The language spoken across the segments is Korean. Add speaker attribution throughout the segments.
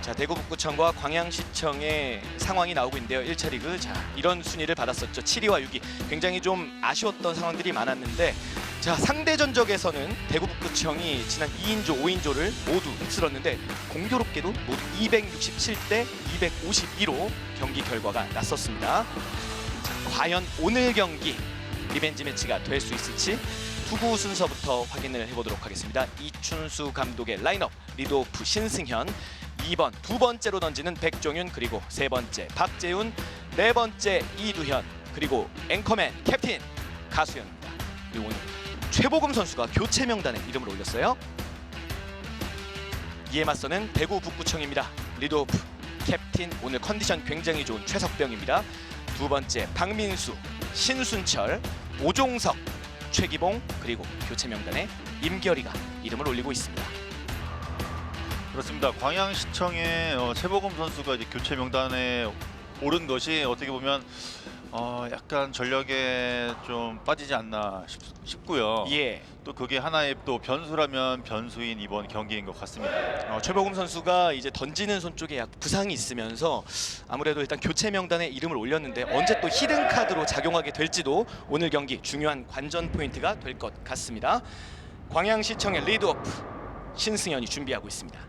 Speaker 1: 자 대구 북구청과 광양시청의 상황이 나오고 있는데요. 1차 리그 자 이런 순위를 받았었죠. 7위와 6위 굉장히 좀 아쉬웠던 상황들이 많았는데 자 상대 전적에서는 대구 북구청이 지난 2인조 5인조를 모두 휩쓸었는데 공교롭게도 모두 267대 252로 경기 결과가 났었습니다. 자, 과연 오늘 경기 리벤지 매치가 될 수 있을지 투구 순서부터 확인을 해보도록 하겠습니다. 이춘수 감독의 라인업 리드오프 신승현 2번 두 번째로 던지는 백종윤 그리고 세 번째 박재훈 네 번째 이두현 그리고 앵커맨 캡틴 가수현입니다. 그리고 오늘 최보금 선수가 교체 명단에 이름을 올렸어요. 이에 맞서는 대구 북구청입니다. 리드오프 캡틴 오늘 컨디션 굉장히 좋은 최석병입니다. 두 번째 박민수, 신순철, 오종석, 최기봉 그리고 교체 명단에 임결이가 이름을 올리고 있습니다.
Speaker 2: 그렇습니다. 광양시청의 어, 최보검 선수가 이제 교체 명단에 오른 것이 어떻게 보면 어, 약간 전력에 좀 빠지지 않나 싶, 고요
Speaker 1: 예,
Speaker 2: 또 그게 하나의 또 변수라면 변수인 이번 경기인 것 같습니다.
Speaker 1: 어, 최보금 선수가 이제 던지는 손 쪽에 약 부상이 있으면서 아무래도 일단 교체 명단에 이름을 올렸는데 언제 또 히든 카드로 작용하게 될지도 오늘 경기 중요한 관전 포인트가 될 것 같습니다. 광양시청의 리드오프 신승현이 준비하고 있습니다.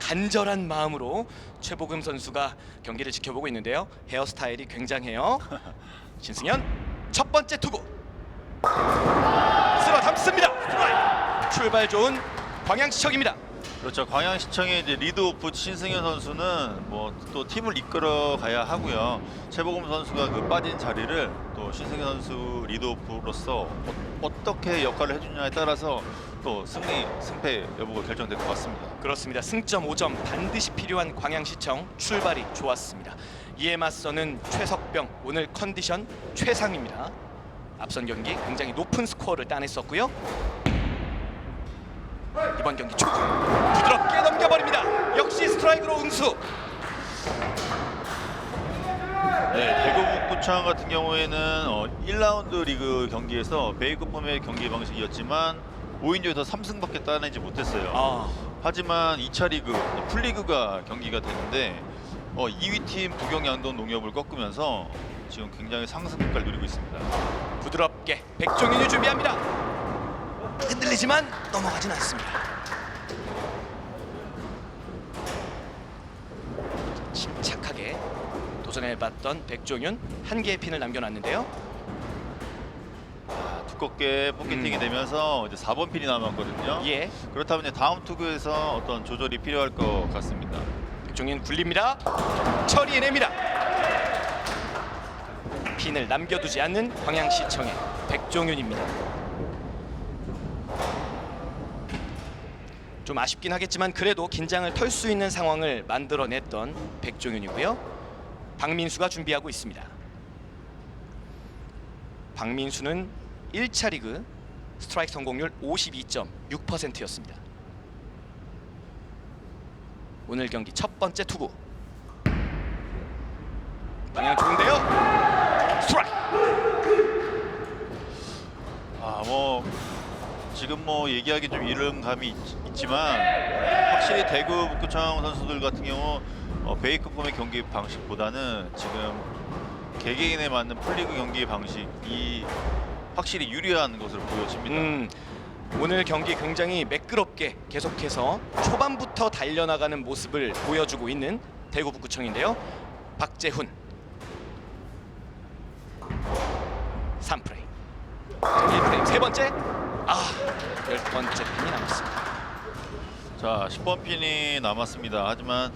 Speaker 1: 자, 간절한 마음으로 최보금 선수가 경기를 지켜보고 있는데요. 헤어스타일이 굉장해요. 신승현 첫 번째 투구 쓸어 담습니다. 스트라이크. 출발 좋은 광양시청입니다.
Speaker 2: 그렇죠. 광양시청의 이제 리드오프 신승현 선수는 뭐 또 팀을 이끌어 가야 하고요. 최보검 선수가 그 빠진 자리를 또 신승현 선수 리드오프로서 어, 떻게 역할을 해주냐에 따라서 또 승리, 승패 여부가 결정될 것 같습니다.
Speaker 1: 그렇습니다. 승점 5점 반드시 필요한 광양시청 출발이 좋았습니다. 이에 맞서는 최석병 오늘 컨디션 최상입니다. 앞선 경기 굉장히 높은 스코어를 따냈었고요. 이번 경기 초구 부드럽게 넘겨버립니다. 역시 스트라이크로 응수.
Speaker 2: 네, 대구 북구청 같은 경우에는 어, 1라운드 리그 경기에서 베이크폼의 경기 방식이었지만 5인조에서 3승밖에 따내지 못했어요.
Speaker 1: 아,
Speaker 2: 하지만 2차 리그, 풀리그가 경기가 되는데 어, 2위 팀 부경 양돈 농협을 꺾으면서 지금 굉장히 상승 효과를 누리고 있습니다.
Speaker 1: 부드럽게 백종윤이 준비합니다. 흔들리지만 넘어가진 않습니다. 침착하게 도전해봤던 백종윤 한 개의 핀을 남겨놨는데요.
Speaker 2: 아, 두껍게 포켓팅이
Speaker 1: 음.
Speaker 2: 되면서 이제 4번 핀이 남았거든요.
Speaker 1: 예,
Speaker 2: 그렇다면 이제 다음 투구에서 어떤 조절이 필요할 것 같습니다.
Speaker 1: 백종윤 굴립니다. 처리해냅니다. 핀을 남겨두지 않는 광양시청의 백종윤입니다. 좀 아쉽긴 하겠지만 그래도 긴장을 털 수 있는 상황을 만들어냈던 백종윤이고요. 박민수가 준비하고 있습니다. 박민수는 1차 리그 스트라이크 성공률 52.6%였습니다. 오늘 경기 첫 번째 투구. 방향 좋은데요? 스트라이크!
Speaker 2: 아, 뭐 지금 뭐 얘기하기 좀 이른 감이 있, 지만 확실히 대구 북구청 선수들 같은 경우 어, 베이크폼의 경기 방식보다는 지금 개개인에 맞는 풀리그 경기 방식 이 확실히 유리한 것으로 보여집니다.
Speaker 1: 음, 오늘 경기 굉장히 매끄럽게 계속해서 초반부터 달려나가는 모습을 보여주고 있는 대구 북구청인데요. 박재훈. 3프레임. 1프레임. 세 번째. 아열 번째 핀이 남았습니다.
Speaker 2: 자, 10번 핀이 남았습니다. 하지만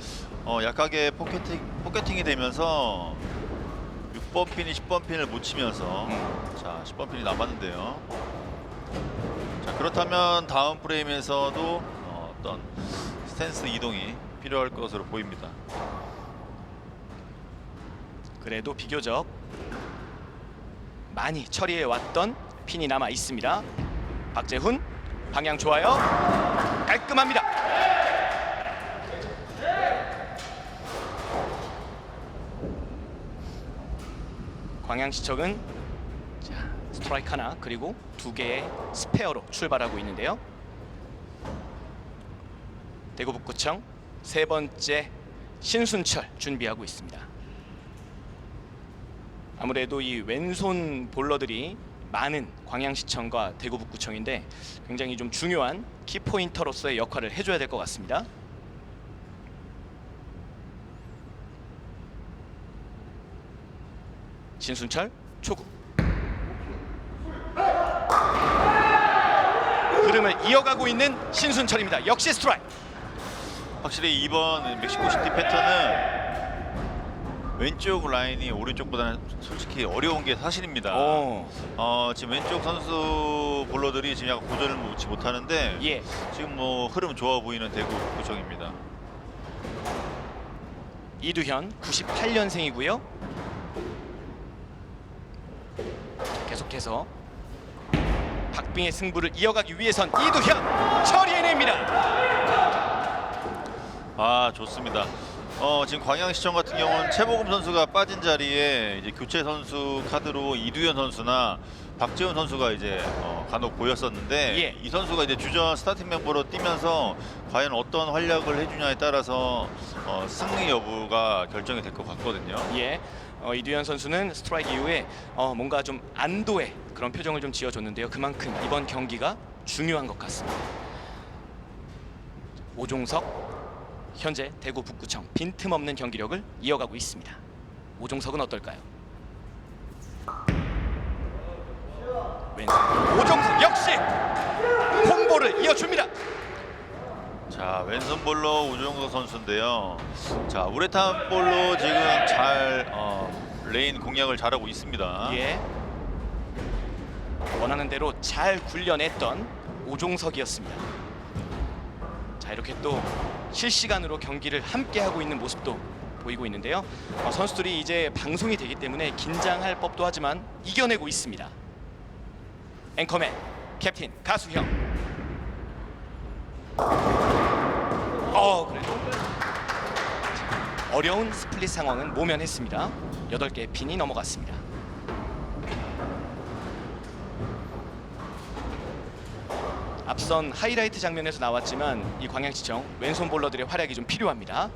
Speaker 2: 어, 약하게 포켓팅, 포켓팅이 되면서 6번 핀이 10번 핀을 못 치면서
Speaker 1: 음.
Speaker 2: 자, 10번 핀이 남았는데요. 자, 그렇다면 다음 프레임에서도 어, 어떤 스탠스 이동이 필요할 것으로 보입니다.
Speaker 1: 그래도 비교적 많이 처리해 왔던 핀이 남아 있습니다. 박재훈 방향 좋아요. 깔끔합니다. 광양시청은 자, 스트라이크 하나 그리고 두 개의 스페어로 출발하고 있는데요. 대구 북구청 세 번째 신순철 준비하고 있습니다. 아무래도 이 왼손 볼러들이 많은 광양시청과 대구 북구청인데 굉장히 좀 중요한 키포인터로서의 역할을 해줘야 될 것 같습니다. 신순철 초구 흐름을 이어가고 있는 신순철입니다. 역시 스트라이크.
Speaker 2: 확실히 이번 멕시코 시티 패턴은 왼쪽 라인이 오른쪽보다는 솔직히 어려운 게 사실입니다.
Speaker 1: 오,
Speaker 2: 어, 지금 왼쪽 선수 볼러들이 지금 약간 고전을 묻지 못하는데
Speaker 1: 예.
Speaker 2: 지금 뭐 흐름 좋아 보이는 대구 구청입니다.
Speaker 1: 이두현 98년생이고요. 계속해서 박빙의 승부를 이어가기 위해선 이두현 처리해냅니다.
Speaker 2: 아 좋습니다. 어, 지금 광양시청 같은 경우는 최보금 선수가 빠진 자리에 이제 교체 선수 카드로 이두현 선수나 박지훈 선수가 이제 어, 간혹 보였었는데
Speaker 1: 예.
Speaker 2: 이 선수가 이제 주전 스타팅 멤버로 뛰면서 과연 어떤 활약을 해주냐에 따라서 어, 승리 여부가 결정이 될 것 같거든요.
Speaker 1: 예. 어, 이두현 선수는 스트라이크 이후에 어, 뭔가 좀 안도의 그런 표정을 좀 지어줬는데요. 그만큼 이번 경기가 중요한 것 같습니다. 오종석 현재 대구 북구청 빈틈없는 경기력을 이어가고 있습니다. 오종석은 어떨까요? 왼손 오종석 역시 콤보를 이어줍니다.
Speaker 2: 자 왼손 볼러 우종석 선수인데요. 자 우레탄 볼로 지금 잘 어, 레인 공략을 잘하고 있습니다.
Speaker 1: 예. 원하는 대로 잘 굴려냈던 오종석이었습니다. 자 이렇게 또 실시간으로 경기를 함께 하고 있는 모습도 보이고 있는데요. 어, 선수들이 이제 방송이 되기 때문에 긴장할 법도 하지만 이겨내고 있습니다. 앵커맨 캡틴 가수형. 어 그래도 어려운 스플릿 상황은 모면했습니다. 8개의 핀이 넘어갔습니다. 앞선 하이라이트 장면에서 나왔지만 이 광양시청 왼손 볼러들의 활약이 좀 필요합니다.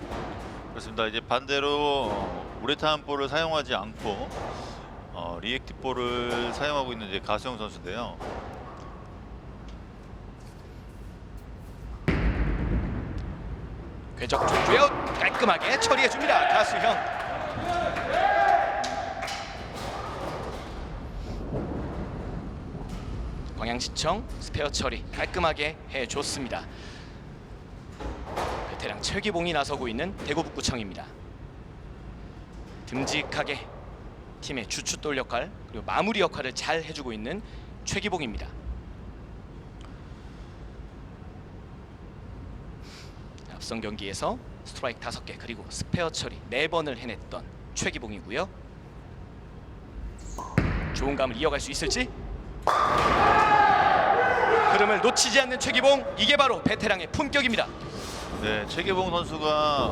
Speaker 2: 그렇습니다. 이제 반대로 어, 우레탄 볼을 사용하지 않고 어, 리액티브 볼을 사용하고 있는 이제 가수영 선수인데요.
Speaker 1: 궤적 좋고요. 깔끔하게 처리해 줍니다. 가수형. 광양시청 스페어 처리 깔끔하게 해줬습니다. 베테랑 최기봉이 나서고 있는 대구 북구청입니다. 듬직하게 팀의 주춧돌 역할 그리고 마무리 역할을 잘 해주고 있는 최기봉입니다. 앞선 경기에서 스트라이크 5개 그리고 스페어 처리 4번을 해냈던 최기봉이고요. 좋은 감을 이어갈 수 있을지? 흐름을 놓치지 않는 최기봉 이게 바로 베테랑의 품격입니다.
Speaker 2: 네, 최계봉 선수가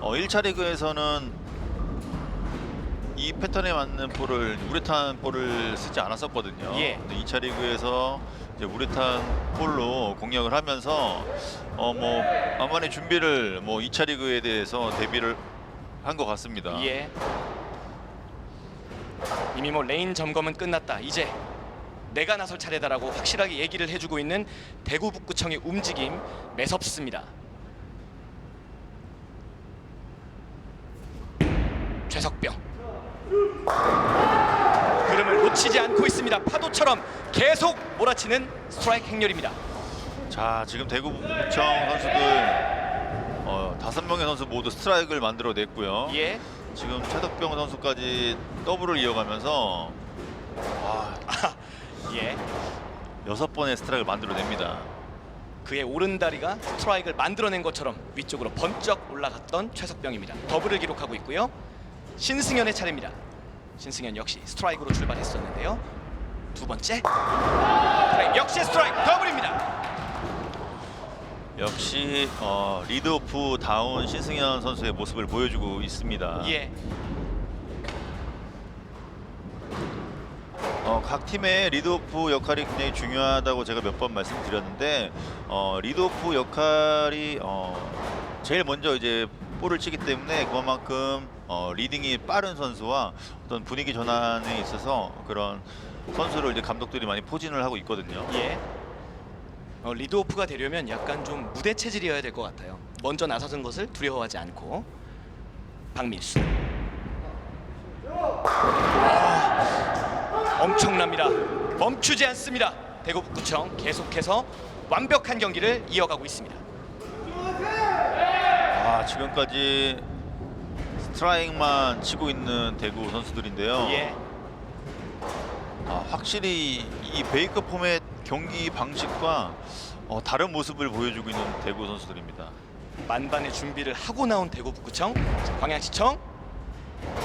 Speaker 2: 어, 1차 리그에서는 이 패턴에 맞는 볼을 우레탄 볼을 쓰지 않았었거든요.
Speaker 1: 예.
Speaker 2: 근데 2차 리그에서 이제 우레탄 볼로 공략을 하면서 어뭐 만만히 준비를 뭐 2차 리그에 대해서 대비를 한 것 같습니다.
Speaker 1: 예. 이미 뭐 레인 점검은 끝났다. 이제 내가 나설 차례다라고 확실하게 얘기를 해주고 있는 대구 북구청의 움직임 매섭습니다. 최석병 놓치지 않고 있습니다. 파도처럼 계속 몰아치는 스트라이크 행렬입니다.
Speaker 2: 자, 지금 대구부청 선수들 어, 다섯 명의 선수 모두 스트라이크를 만들어냈고요.
Speaker 1: 예.
Speaker 2: 지금 최덕병 선수까지 더블을 이어가면서 아,
Speaker 1: 예.
Speaker 2: 여섯 번의 스트라이크를 만들어냅니다.
Speaker 1: 그의 오른다리가 스트라이크를 만들어낸 것처럼 위쪽으로 번쩍 올라갔던 최석병입니다. 더블을 기록하고 있고요. 신승현의 차례입니다. 신승현 역시 스트라이크로 출발했었는데요. 두 번째 스트라이크, 역시 스트라이크 더블입니다.
Speaker 2: 역시 어, 리드오프 다운 신승현 선수의 모습을 보여주고 있습니다.
Speaker 1: 예,
Speaker 2: 어, 어, 각 팀의 리드오프 역할이 굉장히 중요하다고 제가 몇 번 말씀드렸는데 어, 리드오프 역할이 어, 제일 먼저 이제 볼을 치기 때문에 그만큼 어, 리딩이 빠른 선수와 어떤 분위기 전환에 있어서 그런 선수를 이제 감독들이 많이 포진을 하고 있거든요.
Speaker 1: 예. 어, 리드오프가 되려면 약간 좀 무대 체질이어야 될 것 같아요. 먼저 나서는 것을 두려워하지 않고 박민수. 아, 엄청납니다. 멈추지 않습니다. 대구 북구청 계속해서 완벽한 경기를 이어가고 있습니다.
Speaker 2: 아, 지금까지 스트라이크만 치고 있는 대구 선수들인데요.
Speaker 1: 예.
Speaker 2: 아, 확실히 이 베이커 폼의 경기 방식과 어, 다른 모습을 보여주고 있는 대구 선수들입니다.
Speaker 1: 만반의 준비를 하고 나온 대구 북구청 자, 광양시청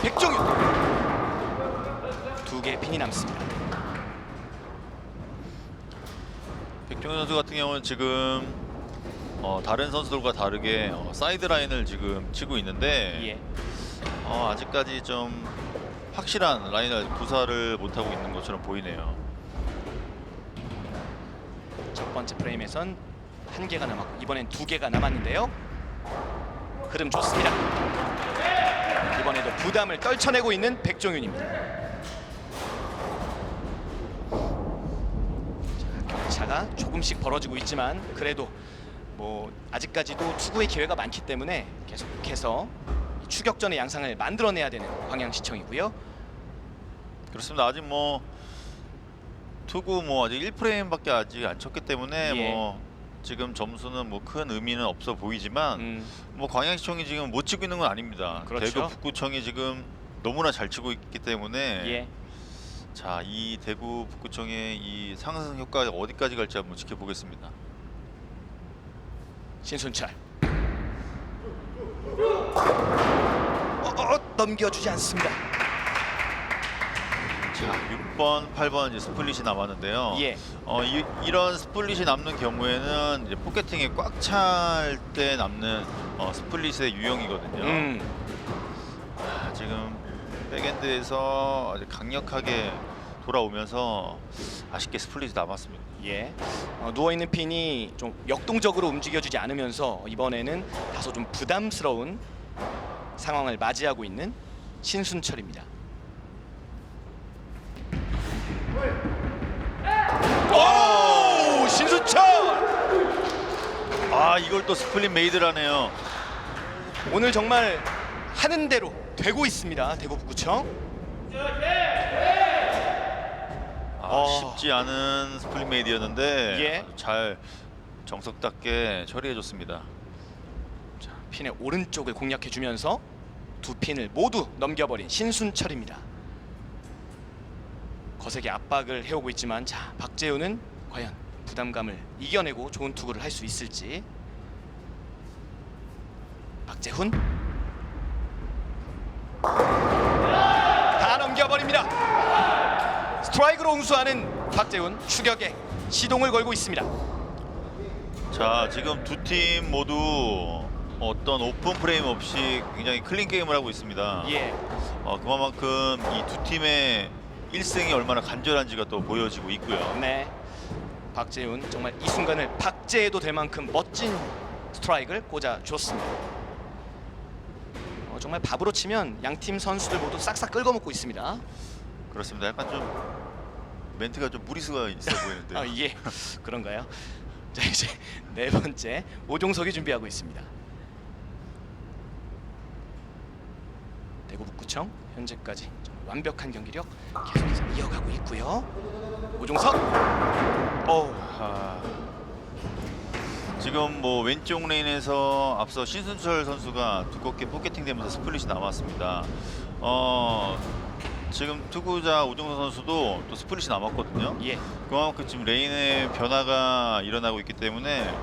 Speaker 1: 백종윤 두 개의 핀이 남습니다.
Speaker 2: 백종현 선수 같은 경우는 지금 어, 다른 선수들과 다르게 어, 사이드 라인을 지금 치고 있는데
Speaker 1: 예.
Speaker 2: 어, 아직까지 좀 확실한 라인을 구사를 못하고 있는 것처럼 보이네요.
Speaker 1: 첫 번째 프레임에선 한 개가 남았고 이번엔 두 개가 남았는데요. 흐름 좋습니다. 이번에도 부담을 떨쳐내고 있는 백종윤입니다. 자, 격차가 조금씩 벌어지고 있지만 그래도 뭐 아직까지도 투구의 기회가 많기 때문에 계속해서 이 추격전의 양상을 만들어내야 되는 광양 시청이고요.
Speaker 2: 그렇습니다. 아직 뭐 투구 뭐 아직 1프레임밖에 아직 안 쳤기 때문에
Speaker 1: 예.
Speaker 2: 뭐 지금 점수는 뭐 큰 의미는 없어 보이지만
Speaker 1: 음,
Speaker 2: 뭐 광양시청이 지금 못 치고 있는 건 아닙니다.
Speaker 1: 그렇죠.
Speaker 2: 대구 북구청이 지금 너무나 잘 치고 있기 때문에
Speaker 1: 예.
Speaker 2: 자, 이 대구 북구청의 이 상승 효과가 어디까지 갈지 한번 지켜보겠습니다.
Speaker 1: 신순철. 어, 어, 넘겨주지 않습니다.
Speaker 2: 자, 6번, 8번 이제 스플릿이 남았는데요.
Speaker 1: 예.
Speaker 2: 어, 이, 이런 스플릿이 남는 경우에는 이제 포켓팅이 꽉찰 때 남는 어, 스플릿의 유형이거든요.
Speaker 1: 음,
Speaker 2: 아, 지금 백엔드에서 아주 강력하게 돌아오면서 아쉽게 스플릿이 남았습니다.
Speaker 1: 예. 어, 누워 있는 핀이 좀 역동적으로 움직여주지 않으면서 이번에는 다소 좀 부담스러운 상황을 맞이하고 있는 신순철입니다. 오, 신순철!
Speaker 2: 아, 이걸 또 스플릿 메이드라네요.
Speaker 1: 오늘 정말 하는 대로 되고 있습니다. 대구 북구청.
Speaker 2: 아,
Speaker 1: 어.
Speaker 2: 쉽지 않은 스플릿 메이드였는데
Speaker 1: 예.
Speaker 2: 잘 정석답게 처리해줬습니다.
Speaker 1: 자, 핀의 오른쪽을 공략해 주면서 두 핀을 모두 넘겨버린 신순철입니다. 거세게 압박을 해오고 있지만 자 박재우는 과연 부담감을 이겨내고 좋은 투구를 할 수 있을지 박재훈 다 넘겨버립니다. 스트라이크로 응수하는 박재훈 추격에 시동을 걸고 있습니다.
Speaker 2: 자 지금 두 팀 모두 어떤 오픈 프레임 없이 굉장히 클린 게임을 하고 있습니다.
Speaker 1: 예,
Speaker 2: 어, 그만큼 이 두 팀의 일승이 얼마나 간절한지가 또 보여지고 있고요.
Speaker 1: 네. 박재훈 정말 이 순간을 박제해도 될 만큼 멋진 스트라이크를 꽂아 줬습니다. 어, 정말 밥으로 치면 양 팀 선수들 모두 싹싹 긁어먹고 있습니다.
Speaker 2: 그렇습니다. 약간 좀 멘트가 좀 무리수가 있어 보이는데.
Speaker 1: 아, 예. 그런가요? 자 이제 네 번째 오종석이 준비하고 있습니다. 대구 북구청 현재까지 정말 완벽한 경기력 계속해서 이어가고 있고요. 오종석. 어,
Speaker 2: 아, 지금 뭐 왼쪽 레인에서 앞서 신순철 선수가 두껍게 포켓팅 되면서 스플릿이 남았습니다. 어, 지금 투구자 오정선 선수도 또 스플릿이 남았거든요.
Speaker 1: 예.
Speaker 2: 그만큼 지금 레인의 변화가 일어나고 있기 때문에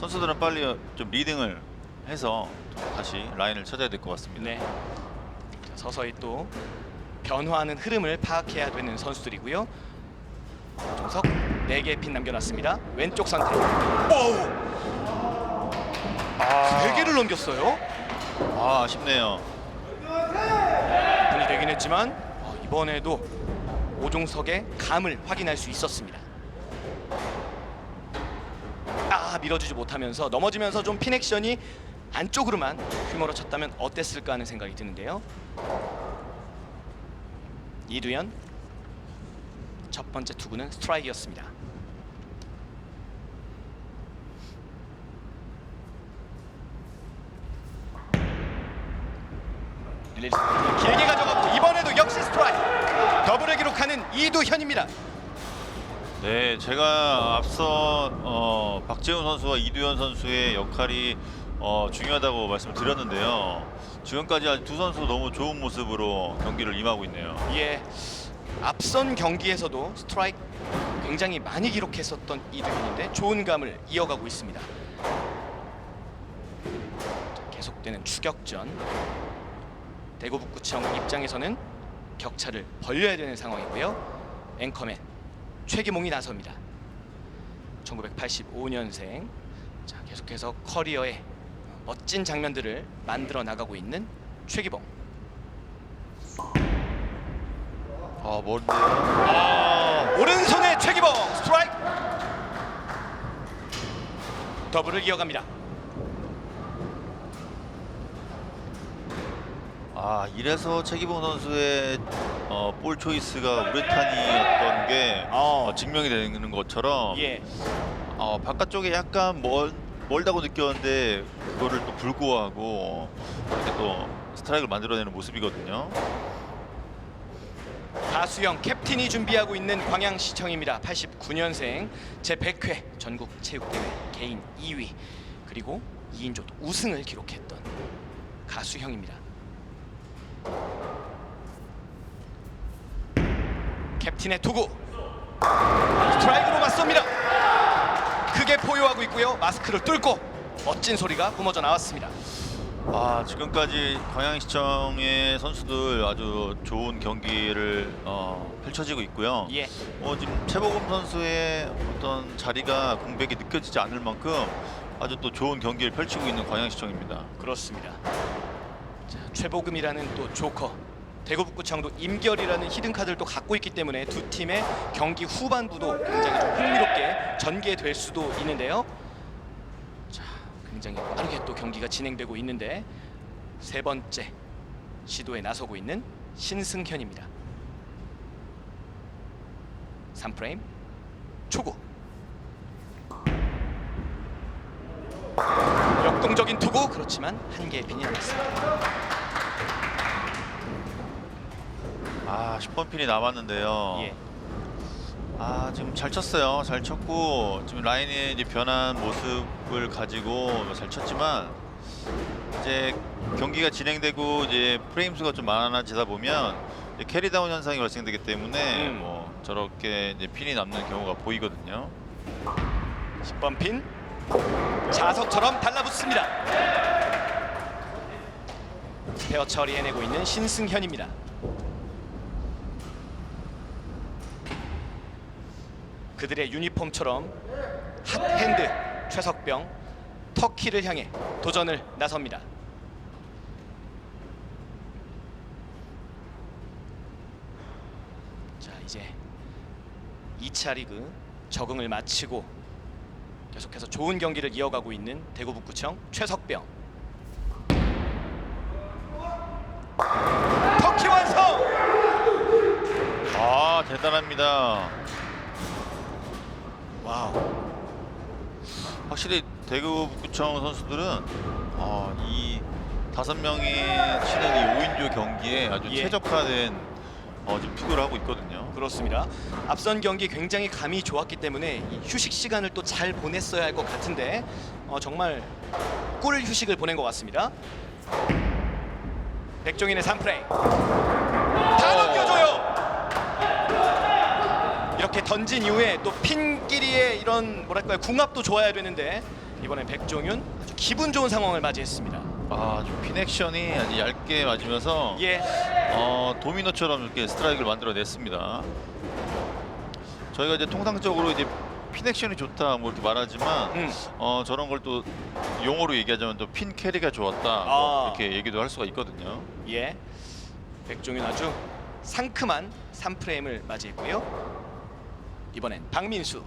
Speaker 2: 선수들은 빨리 좀 리딩을 해서 다시 라인을 찾아야 될 것 같습니다.
Speaker 1: 네. 자, 서서히 또 변화하는 흐름을 파악해야 되는 선수들이고요. 정석 4개의 핀 남겨놨습니다. 왼쪽 선택. 오!
Speaker 2: 아,
Speaker 1: 3개를 넘겼어요.
Speaker 2: 아, 아쉽네요.
Speaker 1: 분이 되긴 했지만 아, 이번에도 오종석의 감을 확인할 수 있었습니다. 아 밀어주지 못하면서 넘어지면서 좀 핀액션이 안쪽으로만 휘몰아 쳤다면 어땠을까 하는 생각이 드는데요. 이두현 첫 번째 투구는 스트라이크였습니다. 릴리스 길게 가져가고 이번에도 역시 스트라이크 더블을 기록하는 이두현입니다.
Speaker 2: 네, 제가 앞서 어, 박재훈 선수와 이두현 선수의 역할이 어, 중요하다고 말씀드렸는데요. 지금까지 아주 두 선수 너무 좋은 모습으로 경기를 임하고 있네요.
Speaker 1: 예, 앞선 경기에서도 스트라이크 굉장히 많이 기록했었던 이두현인데 좋은 감을 이어가고 있습니다. 자, 계속되는 추격전. 대구 북구청 입장에서는 격차를 벌려야 되는 상황이고요. 앵커맨 최기몽이 나섭니다. 1985년생. 자, 계속해서 커리어의 멋진 장면들을 만들어 나가고 있는 최기봉.
Speaker 2: 아, 뭔데? 아,
Speaker 1: 오른손에 최기봉 스트라이크 더블을 이어갑니다
Speaker 2: 아 이래서 최기봉 선수의 어, 볼 초이스가 우레탄이었던 게
Speaker 1: 어.
Speaker 2: 어, 증명이 되는 것처럼
Speaker 1: 예
Speaker 2: 어, 바깥쪽에 약간 멀, 멀다고 느꼈는데 그거를 또 불구하고 이렇게 또 스트라이크를 만들어내는 모습이거든요.
Speaker 1: 가수영 캡틴이 준비하고 있는 광양시청입니다 89년생 제 100회 전국 체육대회 개인 2위 그리고 2인조 우승을 기록했던 가수형입니다 캡틴의 투구 스트라이크로 맞섭니다 크게 포효하고 있고요 마스크를 뚫고 멋진 소리가 뿜어져 나왔습니다
Speaker 2: 아 지금까지 광양시청의 선수들 아주 좋은 경기를 어, 펼쳐지고 있고요.
Speaker 1: 예
Speaker 2: 어, 지금 최보금 선수의 어떤 자리가 공백이 느껴지지 않을 만큼 아주 또 좋은 경기를 펼치고 있는 광양시청입니다.
Speaker 1: 그렇습니다. 자, 최보금이라는 또 조커 대구 북구청도 임결이라는 히든 카드를 또 갖고 있기 때문에 두 팀의 경기 후반부도 굉장히 좀 흥미롭게 전개될 수도 있는데요. 자, 굉장히 빠르게 또 경기가 진행되고 있는데 세 번째 시도에 나서고 있는 신승현입니다. 3프레임 초구 역동적인 투구 그렇지만 한 개의 핀이 남았습니다.
Speaker 2: 아 10번 핀이 남았는데요.
Speaker 1: 예.
Speaker 2: 아 지금 잘 쳤어요. 잘 쳤고 지금 라인의 이제 변한 모습을 가지고 잘 쳤지만 이제 경기가 진행되고 이제 프레임 수가 좀 많아지다 보면 캐리다운 현상이 발생되기 때문에
Speaker 1: 음.
Speaker 2: 뭐 저렇게 이제 핀이 남는 경우가 보이거든요.
Speaker 1: 10번 핀 자석처럼 달라붙습니다. 스페어 처리해내고 있는 신승현입니다. 그들의 유니폼처럼 핫핸드 최석병 터키를 향해 도전을 나섭니다. 자 이제 2차 리그 적응을 마치고 계속해서 좋은 경기를 이어가고 있는 대구 북구청 최석병 터키 완성
Speaker 2: 아 대단합니다.
Speaker 1: 와우
Speaker 2: 확실히 대구 북구청 선수들은 어, 이 다섯 명이 치는 이 5인조 경기에 아주
Speaker 1: 예.
Speaker 2: 최적화된 어, 지금 투구를 하고 있거든요.
Speaker 1: 그렇습니다. 앞선 경기 굉장히 감이 좋았기 때문에 이 휴식 시간을 또 잘 보냈어야 할 것 같은데 어, 정말 꿀 휴식을 보낸 것 같습니다. 백종인의 3프레임 다 넘겨줘요! 이렇게 던진 이후에 또 핀끼리의 이런 뭐랄까요 궁합도 좋아야 되는데 이번엔 백종윤 아주 기분 좋은 상황을 맞이했습니다.
Speaker 2: 아, 좀 핀액션이 아주 얇게 맞으면서
Speaker 1: 예
Speaker 2: 어, 도미노처럼 이렇게 스트라이크를 만들어냈습니다. 저희가 이제 통상적으로 이제 핀액션이 좋다 뭐 이렇게 말하지만
Speaker 1: 음.
Speaker 2: 어, 저런 걸 또 용어로 얘기하자면 또 핀 캐리가 좋았다
Speaker 1: 아.
Speaker 2: 뭐 이렇게 얘기도 할 수가 있거든요.
Speaker 1: 예. 백종윤 아주 상큼한 3프레임을 맞이했고요. 이번엔 박민수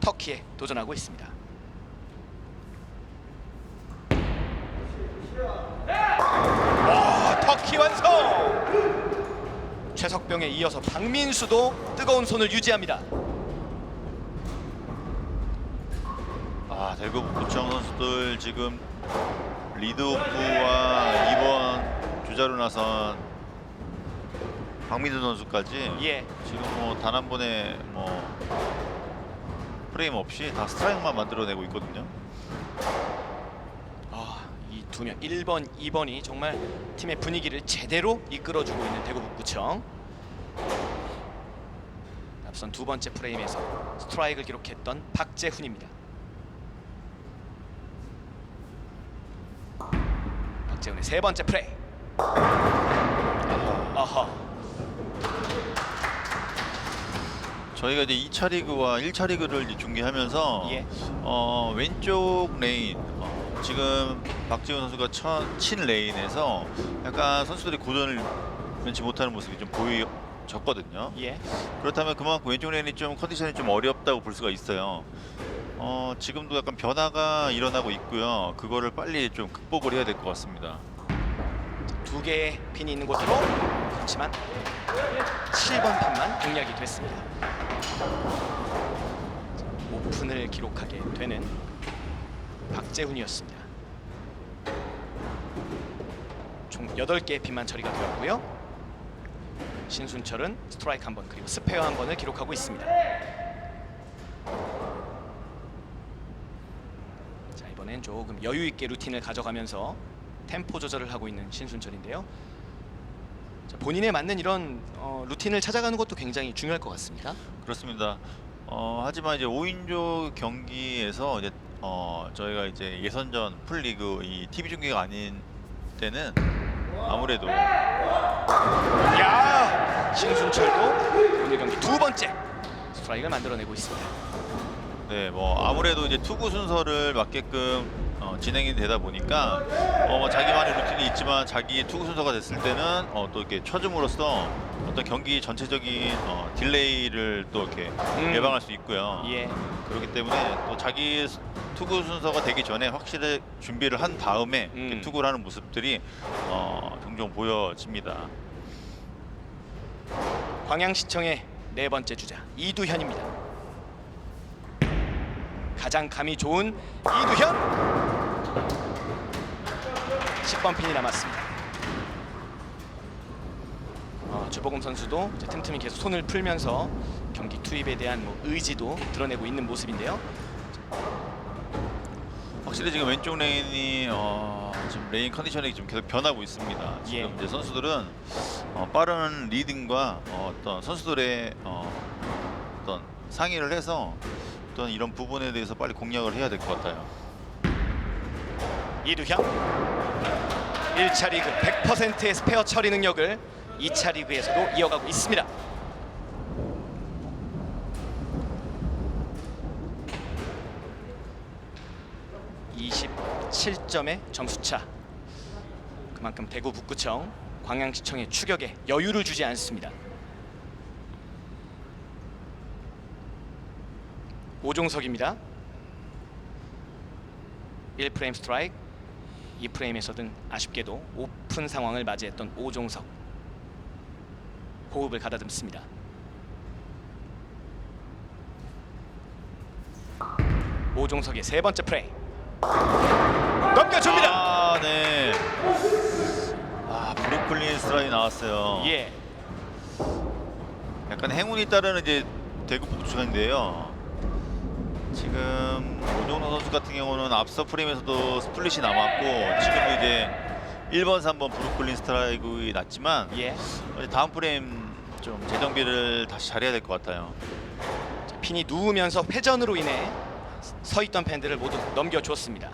Speaker 1: 터키에 도전하고 있습니다. 와, 터키 완성! 최석병에 이어서 박민수도 뜨거운 손을 유지합니다.
Speaker 2: 아 대구 북구청 선수들 지금 리드오프와 2번 주자로 나선 박민수 선수까지
Speaker 1: 예,
Speaker 2: 지금 뭐 단 한 번의 뭐 프레임 없이 다 스트라이크만 만들어내고 있거든요.
Speaker 1: 두 명 1번, 2번이 정말 팀의 분위기를 제대로 이끌어주고 있는 대구 북구청. 앞선 두 번째 프레임에서 스트라이크를 기록했던 박재훈입니다. 박재훈의 세 번째 프레이. 아하.
Speaker 2: 저희가 이제 2차 리그와 1차 리그를 중계하면서
Speaker 1: 예.
Speaker 2: 어, 왼쪽 레인 어, 지금 박지훈 선수가 쳐, 친 레인에서 약간 선수들이 고전을 면치 못하는 모습이 좀 보여졌거든요.
Speaker 1: 예.
Speaker 2: 그렇다면 그만큼 왼쪽 레인이 좀 컨디션이 좀 어렵다고 볼 수가 있어요. 어, 지금도 약간 변화가 일어나고 있고요. 그거를 빨리 좀 극복을 해야 될 것 같습니다.
Speaker 1: 두 개의 핀이 있는 곳으로 그렇지만 7번 핀만 공략이 됐습니다. 오픈을 기록하게 되는 박재훈이었습니다. 총 8개의 핀만 처리가 되었고요. 신순철은 스트라이크 한 번 그리고 스페어 한 번을 기록하고 있습니다. 자 이번엔 조금 여유 있게 루틴을 가져가면서 템포 조절을 하고 있는 신순철인데요. 자, 본인에 맞는 이런 어, 루틴을 찾아가는 것도 굉장히 중요할 것 같습니다.
Speaker 2: 그렇습니다. 어, 하지만 이제 5인조 경기에서 이제 어, 저희가 이제 예선전 풀리그 이 TV 중계가 아닌 때는 아무래도
Speaker 1: 야 신순철도 오늘 경기 두 번째 스트라이크를 만들어내고 있습니다.
Speaker 2: 네, 뭐 아무래도 이제 투구 순서를 맞게끔 어, 진행이 되다 보니까 어, 뭐 자기만의 루틴이 있지만 자기 투구 순서가 됐을 때는 어, 또 이렇게 쳐줌으로써 어떤 경기 전체적인 어, 딜레이를 또 이렇게
Speaker 1: 음.
Speaker 2: 예방할 수 있고요.
Speaker 1: 예,
Speaker 2: 그렇기 때문에 또 자기 수- 투구 순서가 되기 전에 확실히 준비를 한 다음에
Speaker 1: 음.
Speaker 2: 투구를 하는 모습들이 어, 종종 보여집니다.
Speaker 1: 광양시청의 네 번째 주자 이두현입니다. 가장 감이 좋은 이두현 10번 핀이 남았습니다. 어, 주보금 선수도 틈틈이 계속 손을 풀면서 경기 투입에 대한 뭐 의지도 드러내고 있는 모습인데요.
Speaker 2: 확실히 지금 왼쪽 레인이 어, 지금 레인 컨디션이 좀 계속 변하고 있습니다. 지금
Speaker 1: 예.
Speaker 2: 이제 선수들은 어, 빠른 리딩과 어, 떤 선수들의 어, 어떤 상의를 해서 어떤 이런 부분에 대해서 빨리 공략을 해야 될 것 같아요.
Speaker 1: 이두현 1차 리그 100%의 스페어 처리 능력을 2차 리그에서도 이어가고 있습니다. (27점의) 점수차. 그만큼 대구 북구청 광양시청의 추격에 여유를 주지 않습니다. 오종석입니다. 1프레임 스트라이크 2프레임에서든 아쉽게도 오픈 상황을 맞이했던 오종석 호흡을 가다듬습니다. 오종석의 세 번째 프레임 넘겨줍니다.
Speaker 2: 아, 네. 아, 브루클린 스트라이 나왔어요.
Speaker 1: 예,
Speaker 2: 약간 행운이 따르는 이제 대구 북구청인데요. 지금 오종호 선수 같은 경우는 앞서 프레임에서도 스플릿이 남았고 지금 이제 1번, 3번 브루클린 스트라이크 났지만
Speaker 1: 예.
Speaker 2: 다음 프레임 좀 재정비를 다시 잘해야 될 것 같아요.
Speaker 1: 자, 핀이 누우면서 회전으로 인해 서 있던 팬들을 모두 넘겨줬습니다.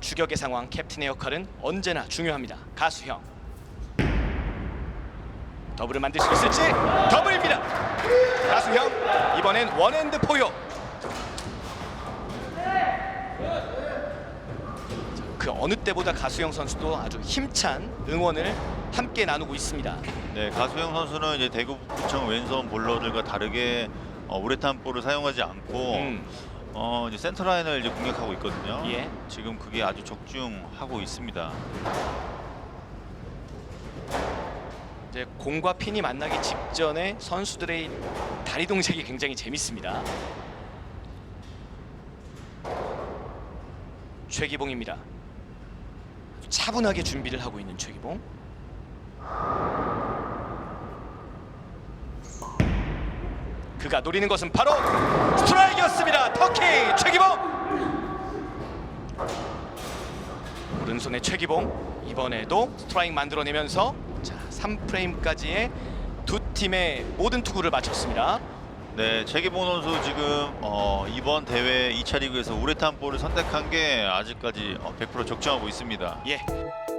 Speaker 1: 추격의 상황 캡틴의 역할은 언제나 중요합니다. 가수형 더블을 만들 수 있을지 더블입니다. 가수형 이번엔 원핸드 포효. 자, 그 어느 때보다 가수영 선수도 아주 힘찬 응원을 함께 나누고 있습니다.
Speaker 2: 네, 가수영 선수는 이제 대구구청 왼손 볼러들과 다르게 어, 우레탄 볼을 사용하지 않고
Speaker 1: 음,
Speaker 2: 어, 이제 센터 라인을 이제 공략하고 있거든요.
Speaker 1: 예.
Speaker 2: 지금 그게 아주 적중하고 있습니다.
Speaker 1: 이제 공과 핀이 만나기 직전에 선수들의 다리 동작이 굉장히 재밌습니다. 최기봉입니다. 차분하게 준비를 하고 있는 최기봉. 그가 노리는 것은 바로 스트라이크였습니다. 터키 최기봉. 오른손의 최기봉 이번에도 스트라이크 만들어내면서 자 3프레임까지의 두 팀의 모든 투구를 마쳤습니다.
Speaker 2: 네, 최기봉 선수 지금 어, 이번 대회 2차 리그에서 우레탄 볼을 선택한 게 아직까지 어, 100% 적중하고 있습니다.
Speaker 1: 예.